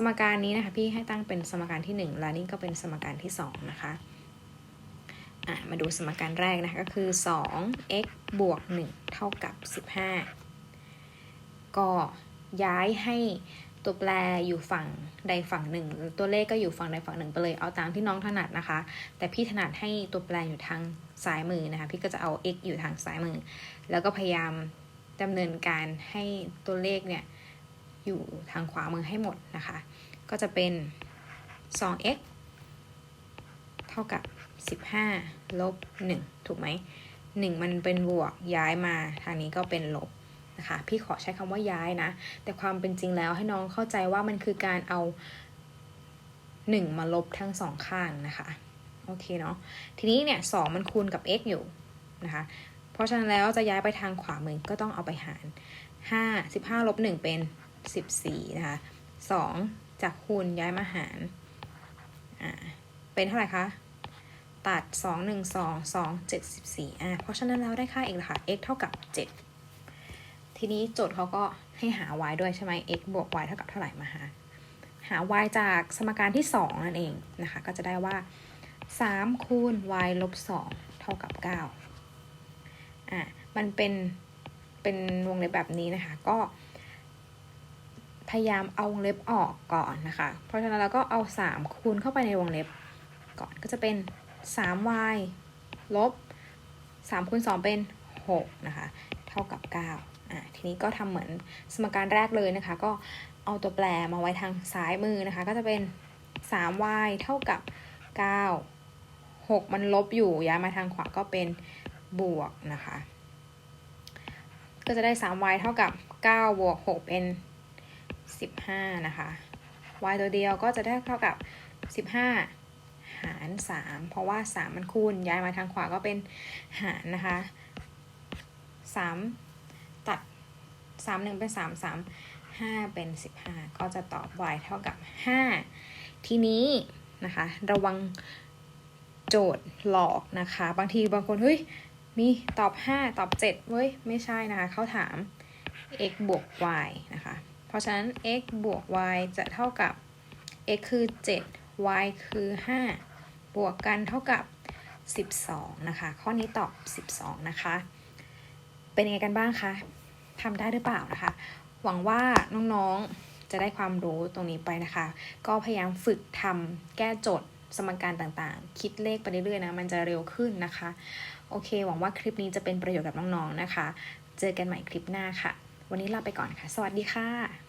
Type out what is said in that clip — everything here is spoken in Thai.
สมการนี้นะคะพี่ให้ตั้งเป็นสมการที่ 1 และนี่ก็เป็นสมการที่ 2 นะคะะมาดูสมการแรกนะคะก็คือ 2 x บวก 1 เท่ากับ 15 ก็ย้ายให้ตัวแปรอยู่ฝั่งใดฝั่งหนึ่ง ตัวเลขก็อยู่ฝั่งใดฝั่งหนึ่งไปเลย เอาตามที่น้องถนัดนะคะ แต่พี่ถนัดให้ตัวแปรอยู่ทางซ้ายมือนะคะ พี่ก็จะเอา x อยู่ทางซ้ายมือ แล้วก็พยายามดำเนินการให้ตัวเลขเนี่ย อยู่ทางขวามือให้หมดนะคะ ก็จะเป็น 2x เท่ากับ 15 ลบ 1 ถูกไหม 1 มันเป็นบวกย้ายมาทางนี้ก็เป็นลบนะคะ พี่ขอใช้คำว่าย้ายนะ แต่ความเป็นจริงแล้วให้น้องเข้าใจว่ามันคือการเอา 1 มาลบทั้งสองข้างนะคะ โอเคเนาะ ทีนี้เนี่ย 2 มันคูณกับ x อยู่นะคะ เพราะฉะนั้นแล้วจะย้ายไปทางขวามือก็ต้องเอาไปหาร5 15ลบ1เป็น 14 นะคะ 2 จากคูณย้ายมาหาร อ่า เป็นเท่าไหร่คะ ตัด 2 1 2 2 7 14อ่า เพราะฉะนั้นเราได้ค่า x ละค่ะ x เท่ากับ 7 ทีนี้โจทย์เขาก็ให้หา y ด้วยใช่ไหม x บวก y เท่ากับเท่าไหร่มาหา หา y จากสมการที่ 2 นั่นเองนะคะ ก็จะได้ว่า 3 คูณ y ลบ 2 เท่ากับ 9 อ่า มันเป็น เป็นวงเล็บแบบนี้นะคะ ก็ พยายามเอาวงเล็บออกก่อนนะคะ เพราะฉะนั้นเราก็เอา 3 คูณเข้าไปในวงเล็บก่อนก็จะเป็น 3y ลบ3คูณ2เป็น 6 นะคะ เท่ากับ 9 อะ ทีนี้ก็ทำเหมือนสมการแรกเลยนะคะ ก็เอาตัวแปรมาไว้ทางซ้ายมือนะคะ ก็จะเป็น 3y เท่ากับ 9 6 มันลบอยู่ ย้ายมาทางขวาก็เป็นบวกนะคะ ก็จะได้ 3y เท่ากับ 9 บวก 6 เป็น 15 นะคะ y ตัวเดียวก็จะได้เท่ากับ 15 หาร 3 เพราะว่า 3 มันคูณย้ายมาทางขวาก็เป็นหารนะคะ 3 ตัด 3 1 เป็น 3 3 5 เป็น 15 ก็จะตอบ y เท่ากับ 5 ทีนี้นะคะ ระวังโจทย์หลอกนะคะ บางทีบางคนเฮ้ยมีตอบ 5 ตอบ 7 เว้ย ไม่ใช่นะคะ เขาถาม x บวก y นะคะ เพราะฉะนั้น x บวก y จะเท่ากับ x คือ 7 y คือ 5 บวกกันเท่ากับ 12 นะคะ ข้อนี้ตอบ 12 นะคะ เป็นยังไงกันบ้างคะทำได้หรือเปล่านะคะ หวังว่าน้องๆ จะได้ความรู้ตรงนี้ไปนะคะ ก็พยายามฝึกทำแก้โจทย์สมการต่างๆ คิดเลขไปเรื่อยๆนะ มันจะเร็วขึ้นนะคะ โอเค หวังว่าคลิปนี้จะเป็นประโยชน์กับน้องๆนะคะ เจอกันใหม่คลิปหน้าค่ะ วันนี้ลาไปก่อนค่ะ สวัสดีค่ะ